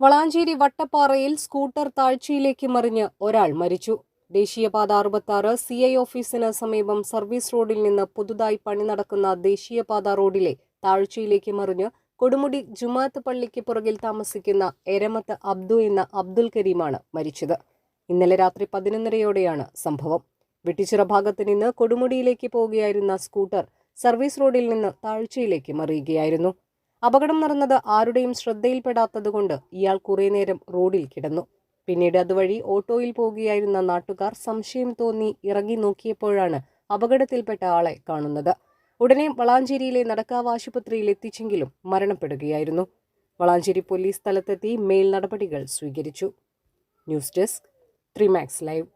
Valanchery വട്ടപ്പാറയിൽ scooter താഴ്ചയിലേക്ക് മറിഞ്ഞ് ഒരാൾ മരിച്ചു. ദേശീയപാത അറുപത്താറ് സി ഐ ഓഫീസിന് സമീപം സർവീസ് റോഡിൽ നിന്ന് പുതുതായി പണി നടക്കുന്ന ദേശീയപാത റോഡിലെ താഴ്ചയിലേക്ക് മറിഞ്ഞ് കൊടുമുടി ജുമാത്ത് പള്ളിക്ക് പുറകിൽ താമസിക്കുന്ന എരമത്ത് അബ്ദു എന്ന അബ്ദുൽ കരീമാണ് മരിച്ചത്. ഇന്നലെ രാത്രി പതിനൊന്നരയോടെയാണ് സംഭവം. വെട്ടിച്ചിറ ഭാഗത്ത് നിന്ന് കൊടുമുടിയിലേക്ക് പോവുകയായിരുന്ന സ്കൂട്ടർ സർവീസ് റോഡിൽ നിന്ന് താഴ്ചയിലേക്ക് മറിയുകയായിരുന്നു. അപകടം നടന്നത് ആരുടെയും ശ്രദ്ധയിൽപ്പെടാത്തതുകൊണ്ട് ഇയാൾ കുറേ നേരം റോഡിൽ കിടന്നു. പിന്നീട് അതുവഴി ഓട്ടോയിൽ പോകുകയായിരുന്ന നാട്ടുകാർ സംശയം തോന്നി ഇറങ്ങി നോക്കിയപ്പോഴാണ് അപകടത്തിൽപ്പെട്ട ആളെ കാണുന്നത്. ഉടനെ വളാഞ്ചേരിയിലെ നടക്കാവ് ആശുപത്രിയിൽ എത്തിച്ചെങ്കിലും മരണപ്പെടുകയായിരുന്നു. വളാഞ്ചേരി പോലീസ് സ്ഥലത്തെത്തി മേൽ നടപടികൾ സ്വീകരിച്ചു. News desk Trimax live.